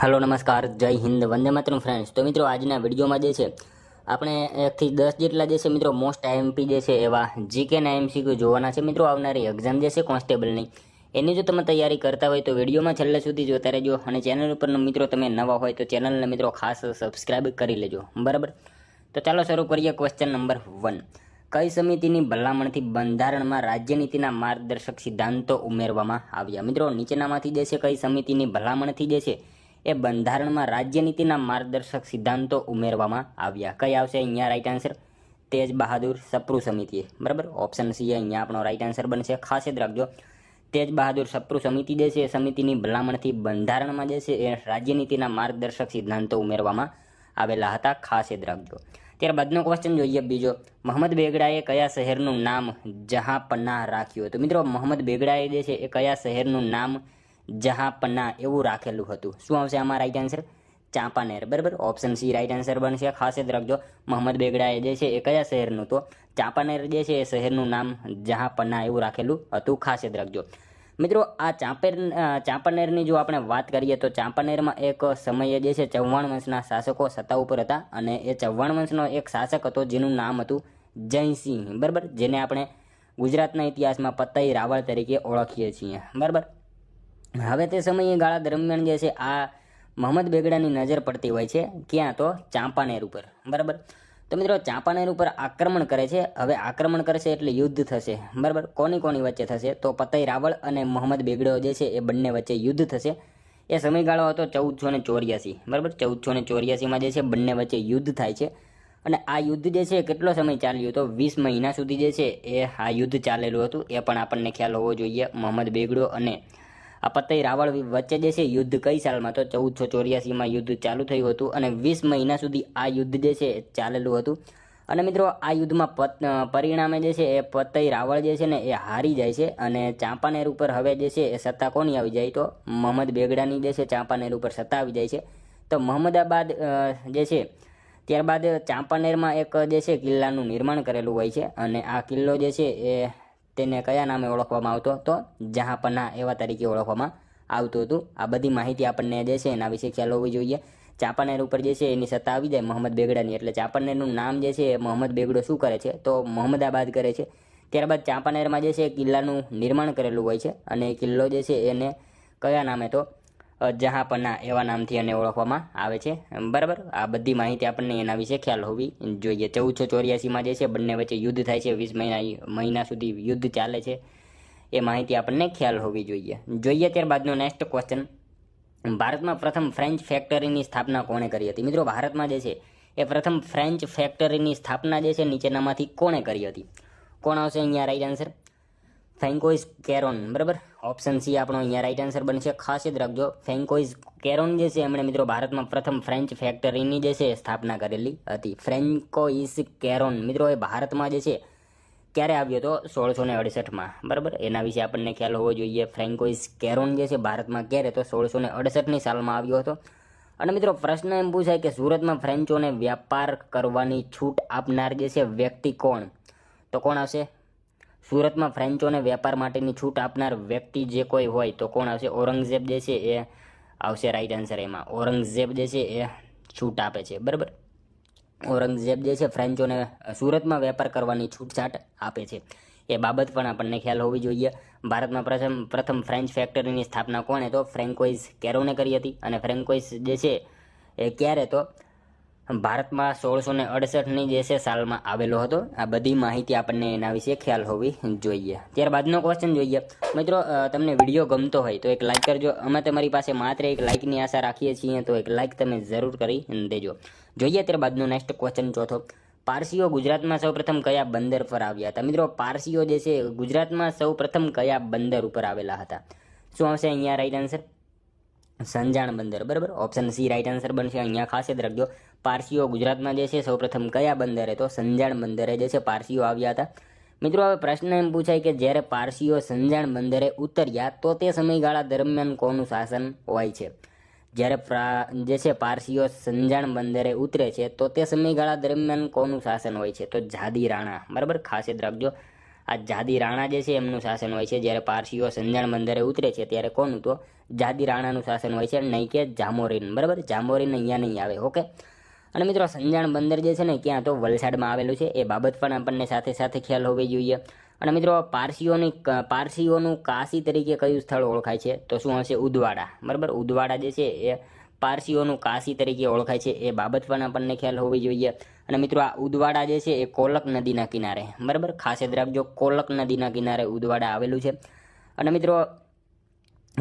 Hello, નમસ્કાર. જય Hind. Vande Mataram friends તો મિત્રો, આજના વિડીયોમાં જે છે, આપણે એકથી દસ જેટલા જે છે, મિત્રો મોસ્ટ આઈએમપી જે છે, એવા જીકે ના એમસીક્યુ જોવાના છે. મિત્રો, આવનારી એક્ઝામ જે છે કોન્સ્ટેબલની એની જો તમે તૈયારી કરતા હોય તો વિડીયોમાં છેલ્લે સુધી જોતા રહેજો અને ચેનલ ઉપર મિત્રો તમે નવા હોય તો ચેનલને મિત્રો, ખાસ સબસ્ક્રાઈબ કરી લેજો. બરાબર? તો ચાલો શરૂ કરીએ ક્વેશ્ચન નંબર વન કઈ સમિતિની ભલામણથી બંધારણમાં રાજ્યનીતિના માર્ગદર્શક સિદ્ધાંતો ઉમેરવામાં આવ્યા? મિત્રો, નીચેનામાંથી જે છે, કઈ સમિતિની ભલામણથી જે છે એ બંધારણમાં રાજ્યનીતિના માર્ગદર્શક સિદ્ધાંતો ઉમેરવામાં આવ્યા. કઈ આવશે? અહીંયા રાઈટ આન્સર તેજ બહાદુર સપ્રુ સમિતિએ. બરાબર? ઓપ્શન સી અહીંયા આપણો રાઈટ આન્સર બનશે. ખાસ યાદ રાખજો. તેજ બહાદુર સપ્રુ સમિતિ જે છે, એ સમિતિની ભલામણથી બંધારણમાં જે છે, એ રાજ્યનીતિના માર્ગદર્શક સિદ્ધાંતો ઉમેરવામાં આવેલા હતા. ખાસ યાદ રાખજો. ત્યારબાદનો ક્વેશ્ચન જોઈએ બીજો. મોહમ્મદ બેગડાએ કયા શહેરનું નામ જહાંપનાહ રાખ્યું હતું? મિત્રો, મોહમ્મદ બેગડાએ જે છે, એ કયા શહેરનું નામ જહાંપનાહ એવું રાખેલું હતું. શું આવશે આમાં રાઈટ આન્સર ચાંપાનેર. બરાબર? ઓપ્શન સી રાઈટ આન્સર બનશે. ખાસ યાદ રાખજો, મોહમ્મદ બેગડાએ જે છે એ કયા શહેરનું તો ચાંપાનેર જે છે એ શહેરનું નામ જહાપના એવું રાખેલું હતું. ખાસ યાદ રાખજો. મિત્રો, આ ચાંપેર ચાંપાનેરની જો આપણે વાત કરીએ તો ચાંપાનેરમાં એક સમયે જે છે ચૌહાણ વંશના શાસકો સત્તા ઉપર હતા અને એ ચૌહાણ વંશનો એક શાસક હતો જેનું નામ હતું જયસિંહ. બરાબર? જેને આપણે ગુજરાતના ઇતિહાસમાં પતઈ રાવળ તરીકે ઓળખીએ છીએ. બરાબર? હવે તે સમયે ગાળા દરમિયાન જે છે, આ મોહમ્મદ બેગડાની નજર પડતી હોય છે, ક્યાં તો ચાંપાનેર ઉપર. બરાબર? તો મિત્રો, ચાંપાનેર ઉપર આક્રમણ કરે છે. હવે આક્રમણ કરશે એટલે યુદ્ધ થશે. બરાબર? કોની કોની વચ્ચે થશે? તો પતઈ રાવળ અને મોહમ્મદ બેગડો જે છે, એ બંને વચ્ચે યુદ્ધ થશે. એ સમયગાળો હતો ચૌદસો ને ચોર્યાસી. બરાબર? ચૌદસો ને ચોર્યાસીમાં જે છે, બંને વચ્ચે યુદ્ધ થાય છે. અને આ યુદ્ધ જે છે કેટલો સમય ચાલ્યું તો વીસ મહિના સુધી જે છે, એ આ યુદ્ધ ચાલેલું હતું. એ પણ આપણને ખ્યાલ હોવો જોઈએ. મોહમ્મદ બેગડો અને આ પતઈ રાવળ વચ્ચે જે છે યુદ્ધ કઈ સાલમાં? તો ચૌદસો ચોર્યાસીમાં યુદ્ધ ચાલુ થયું હતું અને વીસ મહિના સુધી આ યુદ્ધ જે છે ચાલેલું હતું. અને મિત્રો, આ યુદ્ધમાં પત પરિણામે જે છે એ પતઈ રાવળ જે છે ને એ હારી જાય છે અને ચાંપાનેર ઉપર હવે જે છે એ સત્તા કોની આવી જાય? તો મોહમ્મદ બેગડાની જે છે ચાંપાનેર ઉપર સત્તા આવી જાય છે. તો મોહમ્મદાબાદ જે છે ત્યારબાદ ચાંપાનેરમાં એક જે છે કિલ્લાનું નિર્માણ કરેલું હોય છે અને આ કિલ્લો જે છે એ તેને કયા નામે ઓળખવામાં આવતો તો જહાંપના એવા તરીકે ઓળખવામાં આવતું હતું. આ બધી માહિતી આપણને જે છે એના વિશે ખ્યાલ હોવી જોઈએ. ચાંપાનેર ઉપર જે છે એની સત્તા આવી જાય મોહમ્મદ બેગડાની. એટલે ચાંપાનેરનું નામ જે છે એ મોહમ્મદ બેગડો શું કરે છે? તો મોહમ્મદાબાદ કરે છે. ત્યારબાદ ચાંપાનેરમાં જે છે એ કિલ્લાનું નિર્માણ કરેલું હોય છે. અને કિલ્લો જે છે એને કયા નામે તો જહાંપના એવા નામથી એને ઓળખવામાં આવે છે. બરાબર? આ બધી માહિતી આપણને એના વિશે ખ્યાલ હોવી જોઈએ. ચૌદસો ચોર્યાસીમાં જે છે, બંને વચ્ચે યુદ્ધ થાય છે, વીસ મહિના મહિના સુધી યુદ્ધ ચાલે છે. એ માહિતી આપણને ખ્યાલ હોવી જોઈએ. જોઈએ ત્યારબાદનો નેક્સ્ટ ક્વેશ્ચન ભારતમાં પ્રથમ ફ્રેન્ચ ફેક્ટરીની સ્થાપના કોણે કરી હતી? મિત્રો, ભારતમાં જે છે, એ પ્રથમ ફ્રેન્ચ ફેક્ટરીની સ્થાપના જે છે, નીચેનામાંથી કોણે કરી હતી? કોણ આવશે? અહીંયા રાઈટ આન્સર ફેન્કોઇસ કેરોન બરાબર? ઓપ્શન સી આપણો અહીંયા રાઈટ આન્સર બનશે. ખાસ યાદ રાખજો ફેન્કોઇઝ કેરોન જે છે, એમણે મિત્રો ભારતમાં પ્રથમ ફ્રેન્ચ ફેક્ટરીની જે છે, સ્થાપના કરેલી હતી. ફ્રેન્કોઇઝ કેરોન મિત્રો, એ ભારતમાં જે છે, ક્યારે આવ્યો હતો સોળસો ને અડસઠમાં, બરાબર? એના વિશે આપણને ખ્યાલ હોવો જોઈએ. ફ્રેન્કોઇઝ કેરોન જે છે, ભારતમાં ક્યારે તો? સોળસો ને અડસઠની સાલમાં આવ્યો હતો. અને મિત્રો, પ્રશ્ન એમ પૂછાય કે સુરતમાં ફ્રેન્ચોને વ્યાપાર કરવાની છૂટ આપનાર જે છે, વ્યક્તિ કોણ? તો કોણ આવશે? સુરતમાં ફ્રેન્ચોને વેપાર માટેની છૂટ આપનાર વ્યક્તિ જે કોઈ હોય તો કોણ આવશે? ઔરંગઝેબ જે છે એ આવશે રાઈટ આન્સર એમાં. ઔરંગઝેબ જે છે એ છૂટ આપે છે. બરાબર? ઔરંગઝેબ જે છે ફ્રેન્ચોને સુરતમાં વેપાર કરવાની છૂટછાટ આપે છે. એ બાબત પણ આપણને ખ્યાલ હોવી જોઈએ. ભારતમાં પ્રથમ પ્રથમ ફ્રેન્ચ ફેક્ટરીની સ્થાપના કોણે? તો ફ્રેન્કોઇઝ કેરોને કરી હતી. અને ફ્રેન્કોઇઝ જે છે એ ક્યારે? તો ભારતમાં સોળસો ને અડસઠની જે છે સાલમાં આવેલો હતો. આ બધી માહિતી આપણને એના વિશે ખ્યાલ હોવી જોઈએ. ત્યારબાદનો ક્વેશ્ચન જોઈએ. મિત્રો તમને વીડિયો ગમતો હોય તો એક લાઇક કરજો. અમે તમારી પાસે માત્ર એક લાઇકની આશા રાખીએ છીએ તો એક લાઇક તમે જરૂર કરી દેજો. જોઈએ ત્યારબાદનો નેક્સ્ટ ક્વેશ્ચન ચોથો. પારસીઓ ગુજરાતમાં સૌપ્રથમ કયા બંદર પર આવ્યા હતા? મિત્રો, પારસીઓ જે છે ગુજરાતમાં સૌપ્રથમ કયા બંદર ઉપર આવેલા હતા? શું આવશે અહીંયા રાઈટ આન્સર સંજાણ બંદર. બરાબર? ઓપ્શન સી રાઈટ આન્સર બનશે. અહીંયા ખાસ યાદ રાખજો. પારસીઓ ગુજરાતમાં જે છે, સૌપ્રથમ કયા બંદરે? તો સંજાણ બંદરે જે છે, પારસીઓ આવ્યા હતા. મિત્રો, હવે પ્રશ્ન એમ પૂછાય કે જ્યારે પારસીઓ સંજાણ બંદરે ઉતર્યા, તો તે સમયગાળા દરમિયાન કોનું શાસન હોય છે? જ્યારે જે છે, પારસીઓ સંજાણ બંદરે ઉતરે છે, તો તે સમયગાળા દરમિયાન કોનું શાસન હોય છે? તો જાદી રાણા. બરાબર? ખાસ યાદ રાખજો. આ જાદી રાણા જે છે, એમનું શાસન હોય છે. જ્યારે પારસીઓ સંજાણ બંદરે ઉતરે છે, ત્યારે કોનું? તો જાદી રાણાનું શાસન હોય છે, નહીં કે જામોરીન. બરાબર? જામોરીન અહીંયા નહીં આવે. ઓકે? અને મિત્રો, સંજાણ બંદર જે છે ને, ક્યાં તો વલસાડમાં આવેલું છે. એ બાબત પણ આપણને સાથે સાથે ખ્યાલ હોવી જોઈએ. અને મિત્રો, પારસીઓની પારસીઓનું કાશી તરીકે કયું સ્થળ ઓળખાય છે? તો શું હશે? ઉદવાડા. બરાબર? ઉદવાડા જે છે, એ પારસીઓનું કાશી તરીકે ઓળખાય છે. એ બાબત પણ આપણને ખ્યાલ હોવી જોઈએ. અને મિત્રો, આ ઉદવાડા જે છે, એ કોલક નદીના કિનારે. બરાબર? ખાસ યાદ રાખજો, કોલક નદીના કિનારે ઉદવાડા આવેલું છે. અને મિત્રો,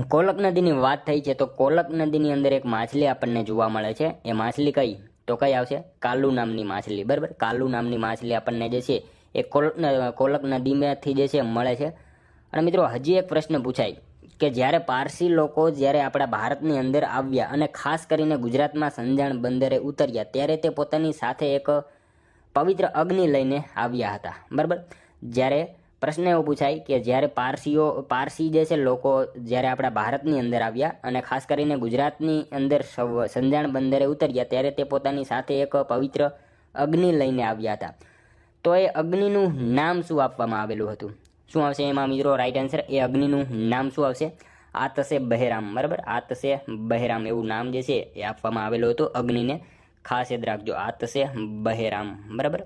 કોલક નદીની વાત થઈ છે, તો કોલક નદીની અંદર એક માછલી આપણને જોવા મળે છે. એ માછલી કઈ? તો કઈ આવશે? કાલુ નામની માછલી, બરાબર? કાલુ નામની માછલી આપણને જે છે, એ કોલક કોલક નદીમાંથી જે છે, મળે છે. અને મિત્રો, હજી એક પ્રશ્ન પૂછાય કે જ્યારે પારસી લોકો જ્યારે આપણા ભારતની અંદર આવ્યા અને ખાસ કરીને ગુજરાતમાં સંજાણ બંદરે ઉતર્યા, ત્યારે તે પોતાની સાથે એક પવિત્ર અગ્નિ લઈને આવ્યા હતા, બરાબર? જ્યારે પ્રશ્ન એવો પૂછાય કે જ્યારે પારસીઓ, પારસી જે છે લોકો જ્યારે આપણા ભારતની અંદર આવ્યા અને ખાસ કરીને ગુજરાતની અંદર સંજાણ બંદરે ઉતર્યા ત્યારે તે પોતાની સાથે એક પવિત્ર અગ્નિ લઈને આવ્યા હતા. તો એ અગ્નિનું નામ શું આપવામાં આવેલું હતું? શું આવશે એમાં મિત્રો? રાઈટ આન્સર એ અગ્નિનું નામ શું આવશે? આતસે બહેરામ, બરાબર? આતસે બહેરામ એવું નામ જે છે એ આપવામાં આવેલું હતું અગ્નિને ખાસ યાદ રાખજો. આતસે બહેરામ, બરાબર?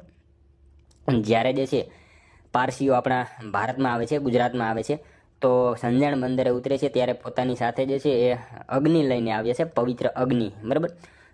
જ્યારે જે છે પારસીઓ આપણા ભારતમાં આવે છે, ગુજરાતમાં આવે છે. તો સંજાણ બંદરે ઉતરે છે ત્યારે પોતાની સાથે જે છે એ અગ્નિ લઈને આવ્યા છે, પવિત્ર અગ્નિ, બરાબર?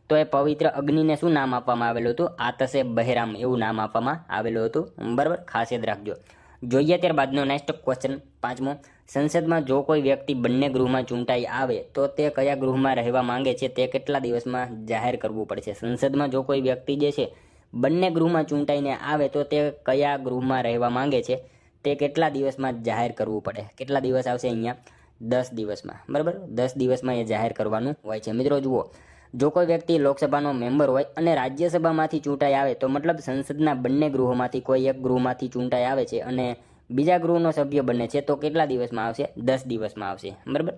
તો એ પવિત્ર અગ્નિને શું નામ આપવામાં આવેલું હતું? આતસે બહેરામ એવું નામ આપવામાં આવેલું હતું, બરાબર? ખાસ યાદ રાખજો. જોઈએ ત્યારબાદનો નેક્સ્ટ ક્વેશ્ચન પાંચમો. સંસદમાં જો કોઈ વ્યક્તિ બંને ગૃહમાં ચૂંટાઈ આવે, તો તે કયા ગૃહમાં રહેવા માંગે છે? તે કેટલા દિવસમાં જાહેર કરવું પડશે? સંસદમાં જો કોઈ વ્યક્તિ જે છે બંને ગૃહમાં ચૂંટાઈને આવે તો તે કયા ગૃહમાં રહેવા માંગે છે, તે કેટલા દિવસમાં જાહેર કરવું પડે? કેટલા દિવસ આવશે અહીંયા? દસ દિવસમાં. બરાબર? દસ દિવસમાં એ જાહેર કરવાનું હોય છે. મિત્રો, જુઓ. જો કોઈ વ્યક્તિ લોકસભાનો મેમ્બર હોય અને રાજ્યસભામાંથી ચૂંટાઈ આવે, તો મતલબ સંસદના બંને ગૃહોમાંથી કોઈ એક ગૃહમાંથી ચૂંટાઈ આવે છે અને બીજા ગૃહનો સભ્ય બને છે, તો કેટલા દિવસમાં આવશે? દસ દિવસમાં આવશે. બરાબર?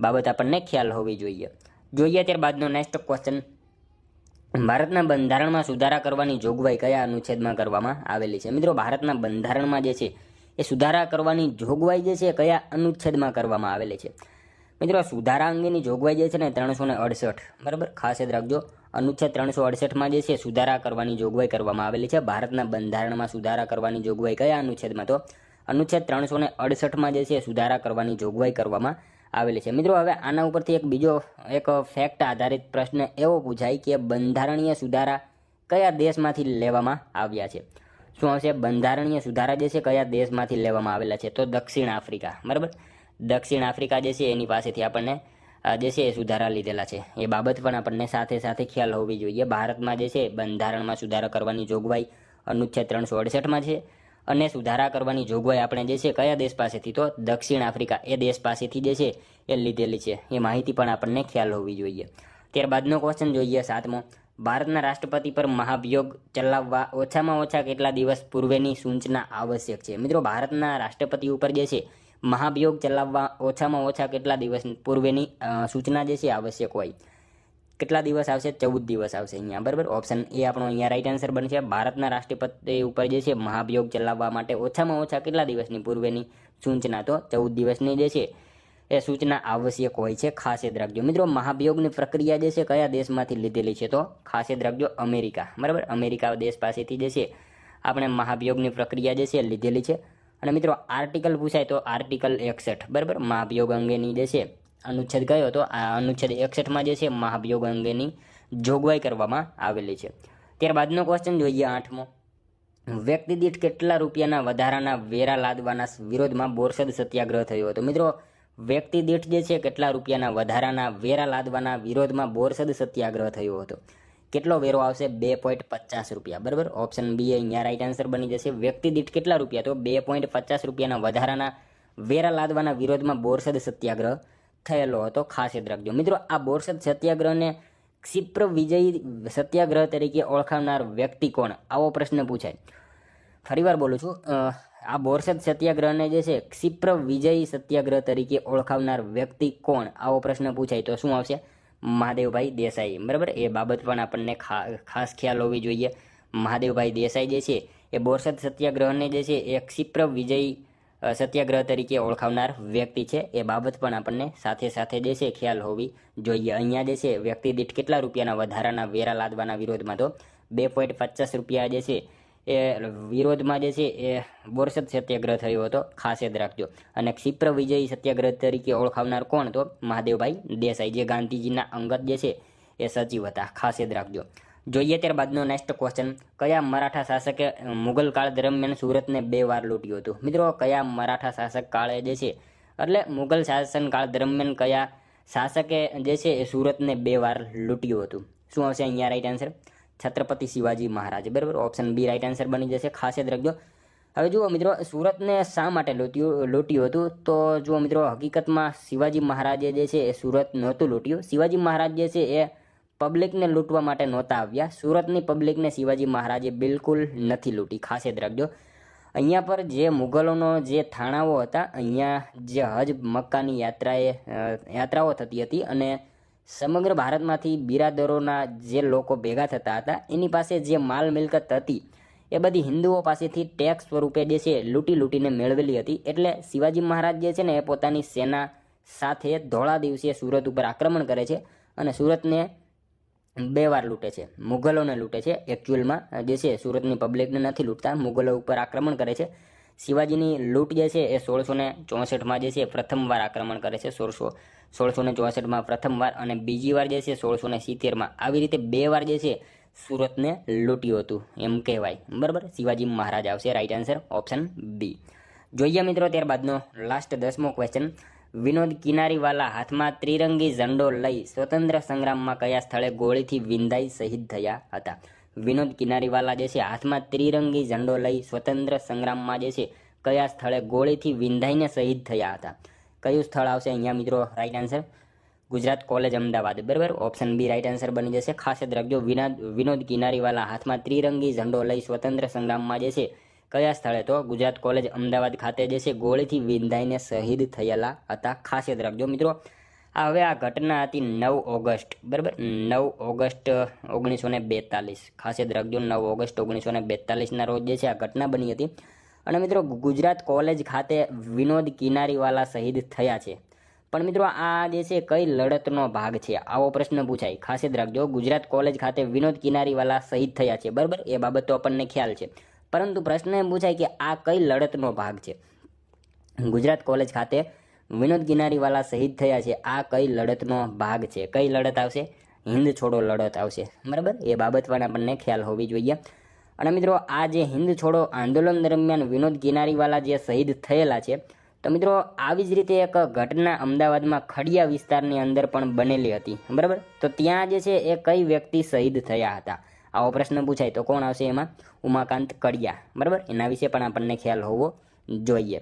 બાબત આપણને ખ્યાલ હોવી જોઈએ. જોઈએ ત્યારબાદનો નેક્સ્ટ ક્વેશ્ચન ભારતના બંધારણમાં સુધારા કરવાની જોગવાઈ કયા અનુચ્છેદમાં કરવામાં આવેલી છે? મિત્રો, ભારતના બંધારણમાં જે છે, એ સુધારા કરવાની જોગવાઈ જે છે કયા અનુચ્છેદમાં કરવામાં આવેલી છે? મિત્રો, સુધારા અંગેની જોગવાઈ જે છે ને, ત્રણસો ને અડસઠ. બરાબર? ખાસ યાદ રાખજો, અનુચ્છેદ ત્રણસો અડસઠમાં જે છે, સુધારા કરવાની જોગવાઈ કરવામાં આવેલી છે. ભારતના બંધારણમાં સુધારા કરવાની જોગવાઈ કયા અનુચ્છેદમાં? તો, અનુચ્છેદ ત્રણસો ને અડસઠમાં જે છે, સુધારા કરવાની જોગવાઈ કરવામાં આવેલી છે. મિત્રો, હવે આના ઉપરથી એક બીજો, એક ફેક્ટ આધારિત પ્રશ્ન એવો પૂછાય કે બંધારણીય સુધારા કયા દેશમાંથી લેવામાં આવ્યા છે? શું આવશે? બંધારણીય સુધારા જે છે, કયા દેશમાંથી લેવામાં આવેલા છે? તો દક્ષિણ આફ્રિકા, બરાબર? દક્ષિણ આફ્રિકા જે છે, એની પાસેથી આપણને જે છે, એ સુધારા લીધેલા છે. એ બાબત પણ આપણને સાથે સાથે ખ્યાલ હોવી જોઈએ. ભારતમાં જે છે, બંધારણમાં સુધારા કરવાની જોગવાઈ અનુચ્છેદ ત્રણસો અડસઠમાં છે. અને સુધારા કરવાની જોગવાઈ આપણે જે છે કયા દેશ પાસેથી? તો દક્ષિણ આફ્રિકા એ દેશ પાસેથી જે છે એ લીધેલી છે. એ માહિતી પણ આપણને ખ્યાલ હોવી જોઈએ. ત્યારબાદનો ક્વેશ્ચન જોઈએ સાતમો. ભારતના રાષ્ટ્રપતિ પર મહાભિયોગ ચલાવવા ઓછામાં ઓછા કેટલા દિવસ પૂર્વેની સૂચના આવશ્યક છે? મિત્રો, ભારતના રાષ્ટ્રપતિ ઉપર જે છે મહાભિયોગ ચલાવવા ઓછામાં ઓછા કેટલા દિવસ પૂર્વેની સૂચના જે છે આવશ્યક હોય. કેટલા દિવસ આવશે? ચૌદ દિવસ આવશે અહીંયા, બરાબર? ઓપ્શન એ આપણો અહીંયા રાઈટ આન્સર બનશે. ભારતના રાષ્ટ્રપતિ ઉપર જે છે, મહાભિયોગ ચલાવવા માટે ઓછામાં ઓછા કેટલા દિવસની પૂર્વેની સૂચના? તો ચૌદ દિવસની જે છે, એ સૂચના આવશ્યક હોય છે ખાસ યાદ રાખજો. મિત્રો, મહાભિયોગની પ્રક્રિયા જે છે, કયા દેશમાંથી લીધેલી છે? તો ખાસ યાદ રાખજો, અમેરિકા, બરાબર? અમેરિકા દેશ પાસેથી જે છે, આપણે મહાભિયોગની પ્રક્રિયા જે છે, લીધેલી છે. અને મિત્રો આર્ટિકલ પૂછાય તો આર્ટિકલ એકસઠ, બરાબર? મહાભિયોગ અંગેની જે છે અનુચ્છેદ કયો હતો? આ અનુચ્છેદ એકસઠમાં જે છે, મહાભિયોગ અંગેની જોગવાઈ કરવામાં આવેલી છે. ત્યારબાદનો ક્વેશ્ચન જોઈએ આઠમો. વ્યક્તિ દીઠ કેટલા રૂપિયાના વધારાના વેરા લાદવાના વિરોધમાં બોરસદ સત્યાગ્રહ થયો હતો? મિત્રો, વ્યક્તિ દીઠ જે છે, કેટલા રૂપિયાના વધારાના વેરા લાદવાના વિરોધમાં બોરસદ સત્યાગ્રહ થયો હતો? કેટલો વેરો આવશે? બે પોઈન્ટ પચાસ રૂપિયા. બરાબર? ઓપ્શન બી અહીંયા રાઈટ આન્સર બની જશે. વ્યક્તિ દીઠ કેટલા રૂપિયા? તો બે પોઈન્ટ પચાસ રૂપિયાના વધારાના વેરા લાદવાના વિરોધમાં બોરસદ સત્યાગ્રહ થયેલો હતો, ખાસ યાદ રાખજો. મિત્રો, આ બોરસદ સત્યાગ્રહને ક્ષિપ્ર વિજયી સત્યાગ્રહ તરીકે ઓળખાવનાર વ્યક્તિ કોણ? આવો પ્રશ્ન પૂછાય. ફરીવાર બોલું છું આ બોરસદ સત્યાગ્રહને જે છે, ક્ષિપ્ર વિજયી સત્યાગ્રહ તરીકે ઓળખાવનાર વ્યક્તિ કોણ? આવો પ્રશ્ન પૂછાય તો શું આવશે? મહાદેવભાઈ દેસાઈ. બરાબર? એ બાબત પણ આપણને ખાસ ખ્યાલ હોવી જોઈએ. મહાદેવભાઈ દેસાઈ જે છે, એ બોરસદ સત્યાગ્રહને જે છે, એ ક્ષિપ્ર વિજયી સત્યાગ્રહ તરીકે ઓળખાવનાર વ્યક્તિ છે. એ બાબત પણ આપણને સાથે સાથે છે ખ્યાલ હોવી જોઈએ. અહીંયા છે વ્યક્તિ દીઠ કેટલા રૂપિયાના વધારાના વેરા લાદવાના વિરોધમાં તો બે પોઈન્ટ પચાસ રૂપિયા જે છે એ વિરોધમાં જે છે એ બોરસદ સત્યાગ્રહ થયો હતો. ખાસ યાદ રાખજો. અને ક્ષિપ્ર વિજયી સત્યાગ્રહ તરીકે ઓળખાવનાર કોણ તો? મહાદેવભાઈ દેસાઈ. જે ગાંધીજીના અંગત જે છે એ સચિવ હતા. ખાસ યાદ રાખજો. જોઈએ ત્યારબાદનો નેક્સ્ટ ક્વેશ્ચન કયા મરાઠા શાસકે મુગલ કાળ દરમિયાન સુરતને બે વાર લૂંટ્યું હતું? મિત્રો, કયા મરાઠા શાસક કાળે જે છે, એટલે મુગલ શાસનકાળ દરમિયાન કયા શાસકે જે છે, એ સુરતને બે વાર લૂંટ્યું હતું? શું આવશે અહીંયા રાઈટ આન્સર છત્રપતિ શિવાજી મહારાજ. બરાબર? ઓપ્શન બી રાઈટ આન્સર બની જશે. ખાસ યાદ રાખજો. હવે જુઓ મિત્રો, સુરતને શા માટે લૂંટ્યું લૂંટ્યું હતું? તો જુઓ મિત્રો, હકીકતમાં શિવાજી મહારાજે જે છે, એ સુરત નહોતું લૂંટ્યું. શિવાજી મહારાજ જે છે, એ પબ્લિકને લૂંટવા માટે નહોતા આવ્યા. સુરતની પબ્લિકને શિવાજી મહારાજે બિલકુલ નથી લૂંટી. ખાસ યાદ રાખજો અહીંયા પર જે મુગલોનો જે થાણાઓ હતા, અહીંયા જે હજ મક્કાની યાત્રાએ યાત્રાઓ થતી હતી અને સમગ્ર ભારતમાંથી બિરાદરોના જે લોકો ભેગા થતા હતા, એની પાસે જે માલ મિલકત હતી, એ બધી હિન્દુઓ પાસેથી ટેક્સ સ્વરૂપે જે છે, લૂંટી લૂંટીને મેળવેલી હતી. એટલે શિવાજી મહારાજ જે છે ને, એ પોતાની સેના સાથે ધોળા દિવસે સુરત ઉપર આક્રમણ કરે છે અને સુરતને બે વાર લૂંટે છે. મુગલોને લૂંટે છે. એકચ્યુઅલમાં જે છે, સુરતની પબ્લિકને નથી લૂંટતા. મુગલો ઉપર આક્રમણ કરે છે. શિવાજીની લૂંટ જે છે, એ સોળસો ને ચોસઠમાં જે છે પ્રથમવાર આક્રમણ કરે છે. સોળસો સોળસો ને ચોસઠમાં પ્રથમવાર અને બીજી વાર જે છે સોળસો ને સિત્તેરમાં. આવી રીતે બે વાર જે છે, સુરતને લૂંટ્યું હતું, એમ કહેવાય. બરાબર? શિવાજી મહારાજ આવશે. રાઈટ આન્સર ઓપ્શન બી જોઈએ મિત્રો, ત્યારબાદનો લાસ્ટ દસમો ક્વેશ્ચન વિનોદ કિનારીવાલા હાથમાં ત્રિરંગી ઝંડો લઈ સ્વતંત્ર સંગ્રામમાં કયા સ્થળે ગોળીથી વિંધાઈ શહીદ થયા હતા? વિનોદ કિનારીવાલા જે છે, હાથમાં ત્રિરંગી ઝંડો લઈ સ્વતંત્ર સંગ્રામમાં જે છે, કયા સ્થળે ગોળીથી વિંધાઈને શહીદ થયા હતા? કયું સ્થળ આવશે અહીંયા મિત્રો? Right answer Gujarat college Ahmedabad. બરાબર? ઓપ્શન બી રાઈટ આન્સર બની જશે. ખાસ યાદ રાખજો વિનોદ વિનોદ કિનારીવાલા હાથમાં ત્રિરંગી ઝંડો લઈ સ્વતંત્ર સંગ્રામમાં જે છે કયા સ્થળે? તો ગુજરાત કોલેજ અમદાવાદ ખાતે જે છે, ગોળીથી વિંધાઈને શહીદ થયેલા હતા. ખાસ યાદ રાખજો મિત્રો, આ હવે આ ઘટના હતી નવ ઓગસ્ટ, બરાબર? નવ ઓગસ્ટ ઓગણીસો ને બેતાલીસ. ખાસ યાદ રાખજો, નવ ઓગસ્ટ ઓગણીસો ને બેતાલીસના રોજ જે છે, આ ઘટના બની હતી. અને મિત્રો, ગુજરાત કોલેજ ખાતે વિનોદ કિનારીવાલા શહીદ થયા છે. પણ મિત્રો, આ જે છે, કઈ લડતનો ભાગ છે? આવો પ્રશ્ન પૂછાય. ખાસ યાદ રાખજો, ગુજરાત કોલેજ ખાતે વિનોદ કિનારીવાલા શહીદ થયા છે, બરાબર? એ બાબત તો આપણને ખ્યાલ છે. પરંતુ પ્રશ્ન એમ પૂછાય કે આ કઈ લડતનો ભાગ છે? ગુજરાત કોલેજ ખાતે વિનોદ ગિનારીવાલા શહીદ થયા છે. આ કઈ લડતનો ભાગ છે? કઈ લડત આવશે? હિન્દ છોડો લડત આવશે. બરાબર? એ બાબત પણ આપણને ખ્યાલ હોવી જોઈએ. અને મિત્રો, આ જે હિન્દ છોડો આંદોલન દરમિયાન વિનોદ ગિનારીવાલા જે શહીદ થયેલા છે, તો મિત્રો, આવી જ રીતે એક ઘટના અમદાવાદમાં ખડિયા વિસ્તારની અંદર પણ બનેલી હતી. બરાબર? તો ત્યાં જે છે, એ કઈ વ્યક્તિ શહીદ થયા હતા? આવો પ્રશ્ન પૂછાય તો કોણ આવશે એમાં? ઉમાકાંત કડિયા. બરાબર? એના વિશે પણ આપણને ખ્યાલ હોવો જોઈએ.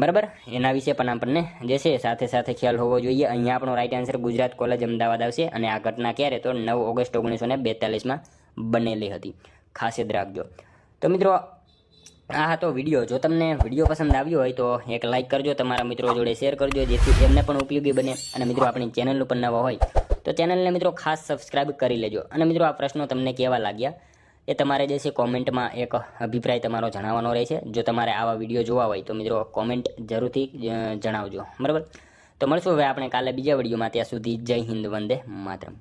બરાબર? એના વિશે પણ આપણને જે છે સાથે સાથે ખ્યાલ હોવો જોઈએ. અહીંયા આપણો right answer Gujarat college Ahmedabad આવશે અને આ ઘટના ક્યારે? તો નવ ઓગસ્ટ ઓગણીસો ને બેતાલીસમાં બનેલી હતી. ખાસ યાદ રાખજો. તો મિત્રો, આ હતો વીડિયો. જો તમને વીડિયો પસંદ આવ્યો હોય તો એક લાઇક કરજો, તમારા મિત્રો જોડે શેર કરજો, જેથી તેમને પણ ઉપયોગી બને. અને મિત્રો, આપણી ચેનલ ઉપર નવા હોય તો ચેનલને મિત્રો ખાસ સબસ્ક્રાઇબ કરી લેજો. અને મિત્રો આ પ્રશ્નો તમને કેવા લાગ્યા? એ તમારે જે છે કોમેન્ટમાં એક અભિપ્રાય તમારો જણાવવાનો રહેશે. જો તમારે આવા વીડિયો જોવા હોય તો મિત્રો કોમેન્ટ જરૂરથી જણાવજો. બરાબર? તો મળશું હવે આપણે કાલે બીજા વિડીયોમાં. ત્યાં સુધી જય હિન્દ, વંદે માતરમ.